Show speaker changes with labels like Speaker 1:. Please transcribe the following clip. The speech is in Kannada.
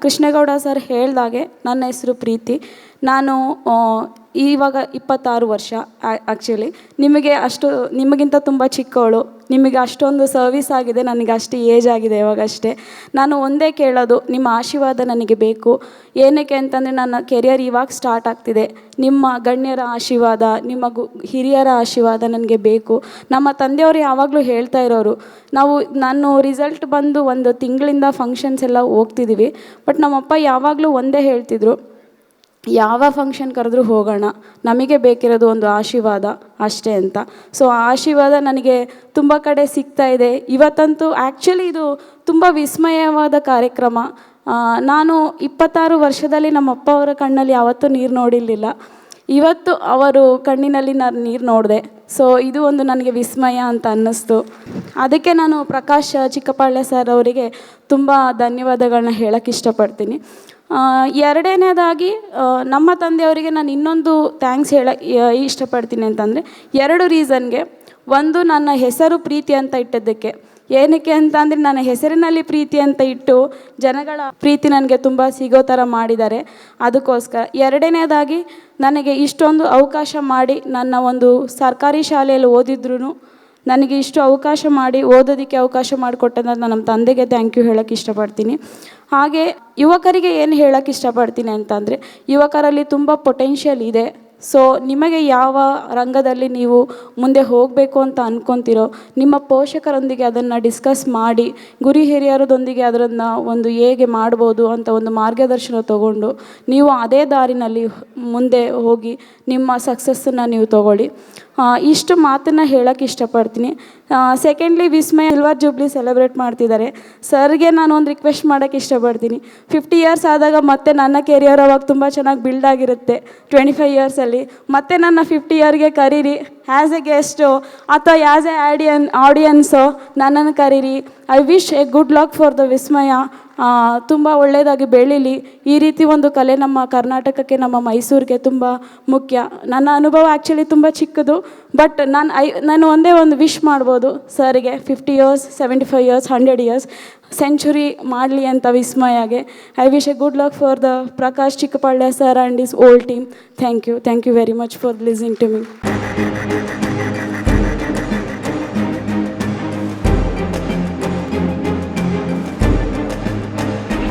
Speaker 1: ಕೃಷ್ಣೇಗೌಡ ಸರ್ ಹೇಳ್ದಾಗೆ ನನ್ನ ಹೆಸರು ಪ್ರೀತಿ. ನಾನು ಇವಾಗ ಇಪ್ಪತ್ತಾರು ವರ್ಷ ಆ್ಯಕ್ಚುಲಿ ನಿಮಗೆ ಅಷ್ಟು, ನಿಮಗಿಂತ ತುಂಬ ಚಿಕ್ಕವಳು. ನಿಮಗೆ ಅಷ್ಟೊಂದು ಸರ್ವಿಸ್ ಆಗಿದೆ, ನನಗೆ ಅಷ್ಟು ಏಜ್ ಆಗಿದೆ ಇವಾಗಷ್ಟೇ. ನಾನು ಒಂದೇ ಕೇಳೋದು, ನಿಮ್ಮ ಆಶೀರ್ವಾದ ನನಗೆ ಬೇಕು. ಏನಕ್ಕೆ ಅಂತಂದರೆ ನನ್ನ ಕೆರಿಯರ್ ಇವಾಗ ಸ್ಟಾರ್ಟ್ ಆಗ್ತಿದೆ. ನಿಮ್ಮ ಗಣ್ಯರ ಆಶೀರ್ವಾದ, ನಿಮ್ಮ ಗು, ಹಿರಿಯರ ಆಶೀರ್ವಾದ ನನಗೆ ಬೇಕು. ನಮ್ಮ ತಂದೆಯವರು ಯಾವಾಗಲೂ ಹೇಳ್ತಾ ಇರೋರು, ನಾವು, ನಾನು ರಿಸಲ್ಟ್ ಬಂದು ಒಂದು ತಿಂಗಳಿಂದ ಫಂಕ್ಷನ್ಸ್ ಎಲ್ಲ ಹೋಗ್ತಿದ್ದೀವಿ ಬಟ್ ನಮ್ಮಪ್ಪ ಯಾವಾಗಲೂ ಒಂದೇ ಹೇಳ್ತಿದ್ರು. ಯಾವ ಫಂಕ್ಷನ್ ಕರೆದ್ರೂ ಹೋಗೋಣ. ನಮಗೆ ಬೇಕಿರೋದು ಒಂದು ಆಶೀರ್ವಾದ ಅಷ್ಟೇ ಅಂತ. ಸೊ ಆ ಆಶೀರ್ವಾದ ನನಗೆ ತುಂಬ ಕಡೆ ಸಿಗ್ತಾ ಇದೆ. ಇವತ್ತಂತೂ ಆ್ಯಕ್ಚುಲಿ ಇದು ತುಂಬ ವಿಸ್ಮಯವಾದ ಕಾರ್ಯಕ್ರಮ. ನಾನು ಇಪ್ಪತ್ತಾರು ವರ್ಷದಲ್ಲಿ ನಮ್ಮ ಅಪ್ಪ ಅವರ ಕಣ್ಣಲ್ಲಿ ಯಾವತ್ತೂ ನೀರು ನೋಡಿರಲಿಲ್ಲ. ಇವತ್ತು ಅವರು ಕಣ್ಣಿನಲ್ಲಿ ನಾನು ನೀರು ನೋಡಿದೆ. ಸೊ ಇದು ಒಂದು ನನಗೆ ವಿಸ್ಮಯ ಅಂತ ಅನ್ನಿಸ್ತು. ಅದಕ್ಕೆ ನಾನು ಪ್ರಕಾಶ್ ಚಿಕ್ಕಪಾಳ್ಯ ಸರ್ ಅವರಿಗೆ ತುಂಬ ಧನ್ಯವಾದಗಳನ್ನ ಹೇಳೋಕ್ಕೆ ಇಷ್ಟಪಡ್ತೀನಿ. ಎರಡನೇದಾಗಿ ನಮ್ಮ ತಂದೆಯವರಿಗೆ ನಾನು ಇನ್ನೊಂದು ಥ್ಯಾಂಕ್ಸ್ ಹೇಳ ಇಷ್ಟಪಡ್ತೀನಿ ಅಂತಂದರೆ, ಎರಡು ರೀಸನ್ಗೆ ಒಂದು ನನ್ನ ಹೆಸರು ಪ್ರೀತಿ ಅಂತ ಇಟ್ಟಿದ್ದಕ್ಕೆ. ಏನಕ್ಕೆ ಅಂತ ಅಂದರೆ ನನ್ನ ಹೆಸರಿನಲ್ಲಿ ಪ್ರೀತಿ ಅಂತ ಇಟ್ಟು ಜನಗಳ ಪ್ರೀತಿ ನನಗೆ ತುಂಬ ಸಿಗೋ ಥರ ಮಾಡಿದ್ದಾರೆ. ಅದಕ್ಕೋಸ್ಕರ ಎರಡನೇದಾಗಿ, ನನಗೆ ಇಷ್ಟೊಂದು ಅವಕಾಶ ಮಾಡಿ ನನ್ನ ಒಂದು ಸರ್ಕಾರಿ ಶಾಲೆಯಲ್ಲಿ ಓದಿದ್ರು ನನಗೆ ಇಷ್ಟು ಅವಕಾಶ ಮಾಡಿ, ಓದೋದಕ್ಕೆ ಅವಕಾಶ ಮಾಡಿಕೊಟ್ಟಂತ ನಾನು ನಮ್ಮ ತಂದೆಗೆ ಥ್ಯಾಂಕ್ ಯು ಹೇಳೋಕ್ಕೆ ಇಷ್ಟಪಡ್ತೀನಿ. ಹಾಗೆ ಯುವಕರಿಗೆ ಏನು ಹೇಳೋಕ್ಕೆ ಇಷ್ಟಪಡ್ತೀನಿ ಅಂತಂದರೆ, ಯುವಕರಲ್ಲಿ ತುಂಬ ಪೊಟೆನ್ಷಿಯಲ್ ಇದೆ. ಸೊ ನಿಮಗೆ ಯಾವ ರಂಗದಲ್ಲಿ ನೀವು ಮುಂದೆ ಹೋಗಬೇಕು ಅಂತ ಅಂದ್ಕೊತಿರೋ ನಿಮ್ಮ ಪೋಷಕರೊಂದಿಗೆ ಅದನ್ನು ಡಿಸ್ಕಸ್ ಮಾಡಿ, ಗುರಿ ಹಿರಿಯರದೊಂದಿಗೆ ಅದರನ್ನು ಒಂದು ಹೇಗೆ ಮಾಡ್ಬೋದು ಅಂತ ಒಂದು ಮಾರ್ಗದರ್ಶನ ತಗೊಂಡು, ನೀವು ಅದೇ ದಾರಿನಲ್ಲಿ ಮುಂದೆ ಹೋಗಿ ನಿಮ್ಮ ಸಕ್ಸಸ್ಸನ್ನು ನೀವು ತಗೊಳ್ಳಿ. ಇಷ್ಟು ಮಾತನ್ನು ಹೇಳೋಕ್ಕೆ ಇಷ್ಟಪಡ್ತೀನಿ. Secondly Vismaya silver jubilee celebrate ಮಾಡ್ತಿದ್ದಾರೆ. ಸರ್ಗೆ ನಾನು ಒಂದು ರಿಕ್ವೆಸ್ಟ್ ಮಾಡೋಕ್ಕೆ ಇಷ್ಟಪಡ್ತೀನಿ. ಫಿಫ್ಟಿ ಇಯರ್ಸ್ ಆದಾಗ ಮತ್ತೆ ನನ್ನ ಕೆರಿಯರ್ ಅವಾಗ ತುಂಬ ಚೆನ್ನಾಗಿ ಬಿಲ್ಡ್ ಆಗಿರುತ್ತೆ. ಟ್ವೆಂಟಿ ಫೈವ್ ಇಯರ್ಸಲ್ಲಿ ಮತ್ತೆ ನನ್ನ ಫಿಫ್ಟಿ ಇಯರ್ಗೆ ಕರೀರಿ. ಆ್ಯಸ್ ಎ ಗೆಸ್ಟು ಅಥವಾ ಆ್ಯಸ್ ಎ ಆಡಿಯನ್ ಆಡಿಯನ್ಸು ನನ್ನನ್ನು ಕರೀರಿ. I wish a good luck for the Vismaya ತುಂಬ ಒಳ್ಳೆಯದಾಗಿ ಬೆಳೀಲಿ. ಈ ರೀತಿ ಒಂದು ಕಲೆ ನಮ್ಮ ಕರ್ನಾಟಕಕ್ಕೆ, ನಮ್ಮ ಮೈಸೂರಿಗೆ ತುಂಬ ಮುಖ್ಯ. ನನ್ನ ಅನುಭವ ಆ್ಯಕ್ಚುಲಿ ತುಂಬ ಚಿಕ್ಕದು ಬಟ್ ನಾನು ಐ, ನಾನು ಒಂದೇ ಒಂದು ವಿಶ್ ಮಾಡ್ಬೋದು. ಸರಿಗೆ fifty years seventy five years hundred years century ಮಾಡಲಿ ಅಂತ ವಿಸ್ಮಯಾಗೆ. I wish a good luck for the Prakash Chikkapalya sir and his old team thank you thank you very much for listening to me